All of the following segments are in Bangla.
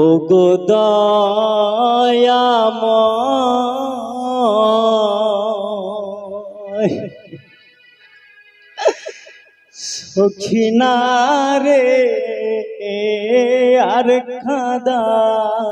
ও গো দয়াময়। সখিনা রে আর খাদাইও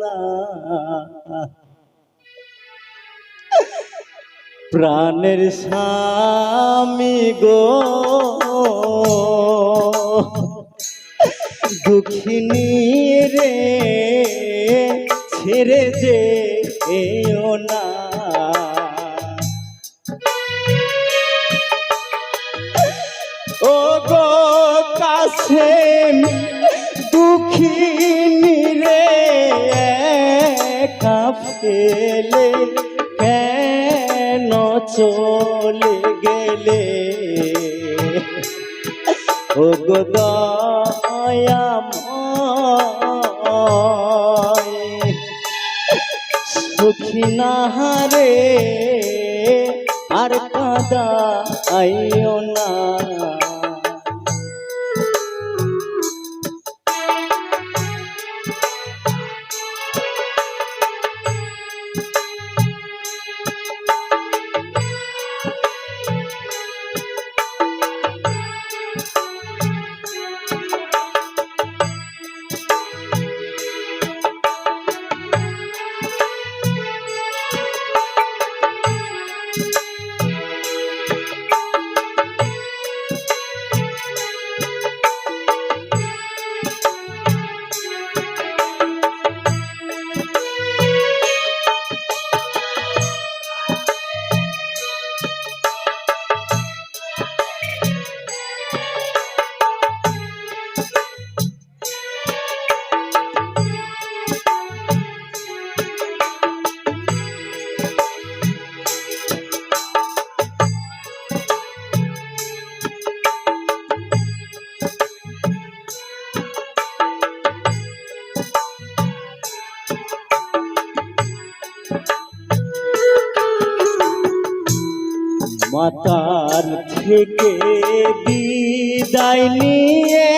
না। প্রাণের স্বামী গো দুঃখিনী রে, ছেড়ে যে এও না। ও গো কাছে দুঃখিনী রে একা ফেলে কেন চলে গেলে? ও গো সুখী না হারে আর কাদা আইও না। মাতার থেকে বিদায় নিয়ে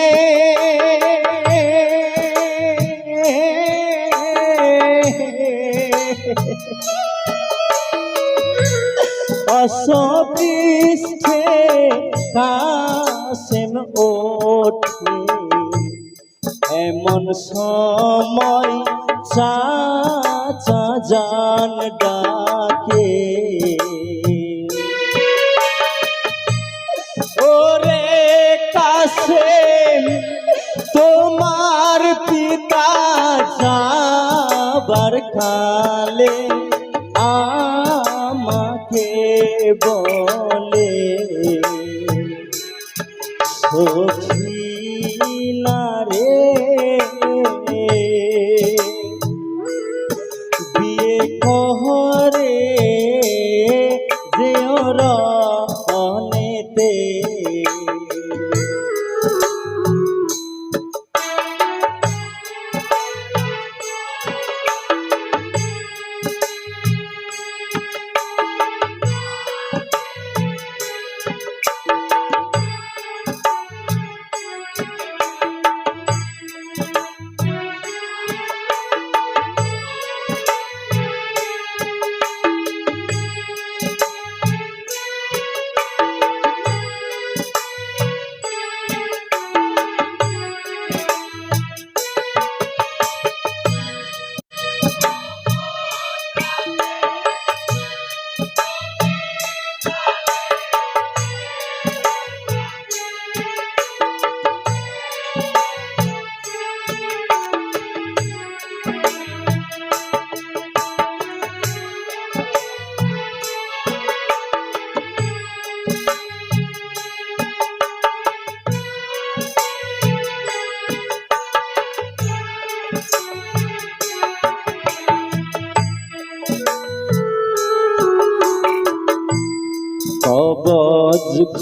অসপৃষ্ঠে কাসেম ওঠে। এমন সময় চা চাচা জান ডাকে তোমার পিতা যাবার কালে আমাকে বলে সখিনা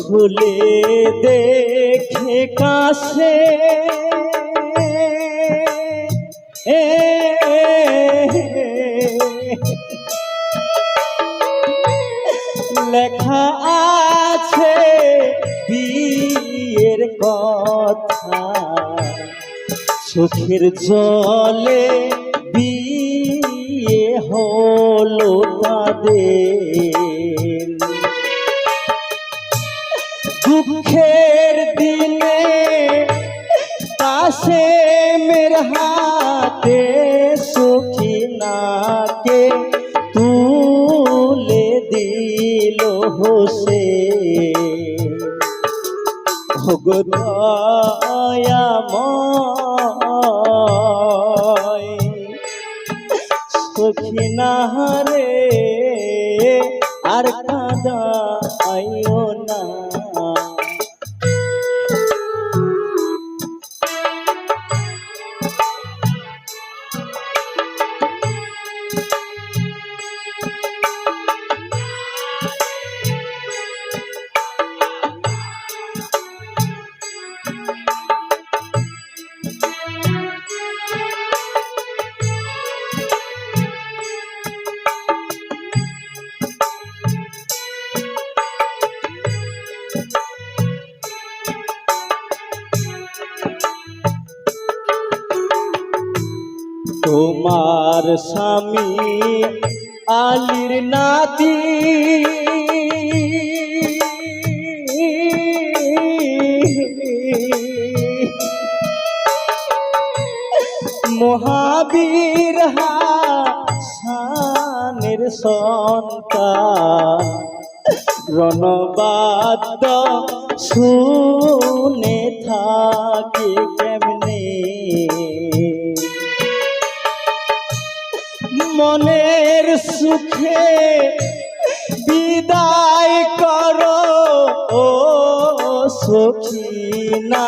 খুলে দেখে কাছে এ লেখা আছে বিয়ের কথা চোখের জলে ভগদয়াময় সখিনাহারে তোমার স্বামী আলির নাতি। মহাবীর হাসানের সন্তান। রণবাদ্য শুনে থাকে কেমনে মনের সুখে বিদায় করো ও সখিনা।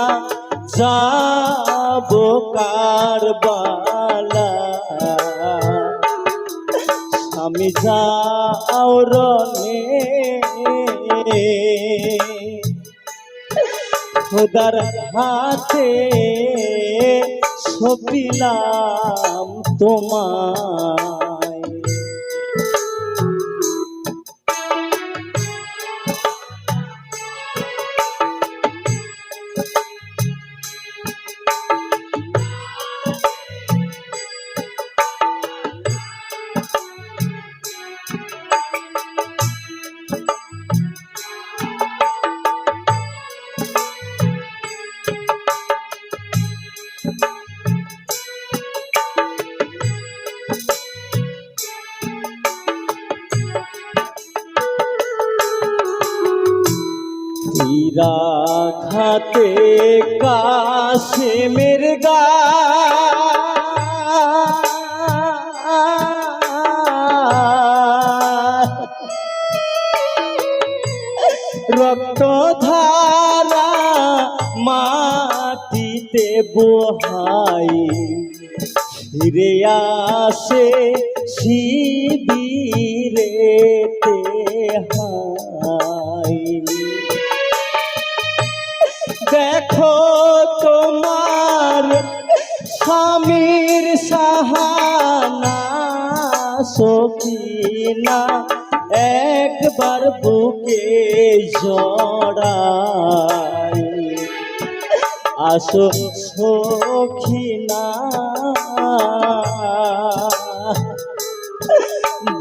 যাব কারবালা। আমি যাও রনে খোদার হাতে সপিলাম তোমায় হীরা খাতে কাশে গা। রক্ত ধারা মাটিতে বহাই ফিরে আসে শিবিরেতে হাই। তোমার স্বামীর সাহানা সখিনা একবার বুকে জড়াই। আসো সখিনা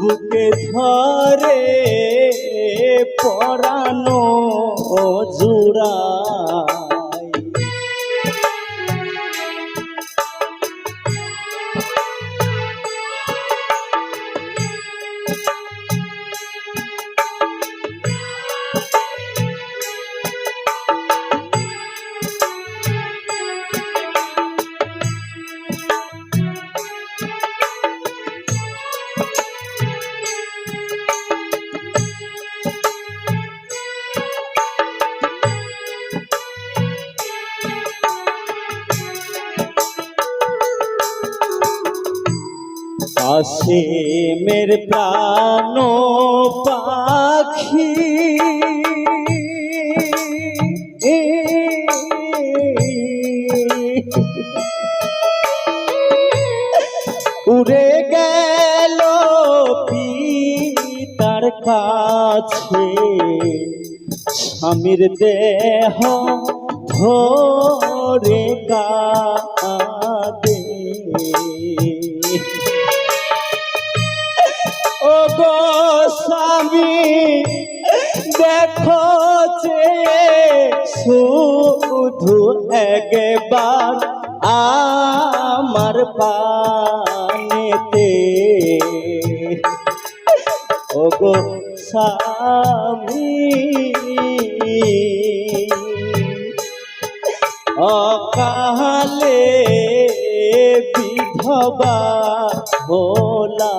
বুকে ধরে পরানো জুড়াই আসে মের প্রাণ পাখি। উড়ে গেল পিতার কাছে। স্বামীর দেহ ধরে কাছে তুমি দেখো যে শুধু একবার আমার পানেতে। ওগো স্বামী অকালে বিধবা ভোলা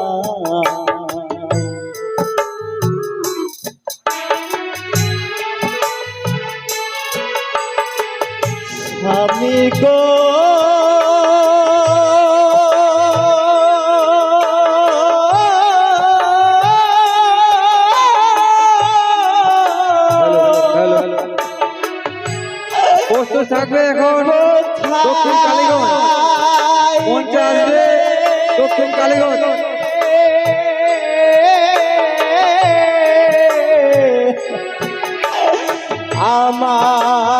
স্বামী গো। প্রস্তুত থাকবে এখন দক্ষিণ কালীগঞ্জ। মঞ্চে আসবে দক্ষিণ কালীগঞ্জ। আমায়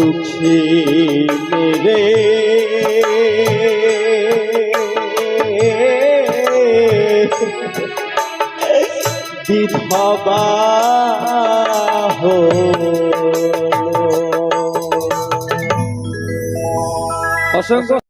দুঃখী রে। বিধবা হলো অসংখ্য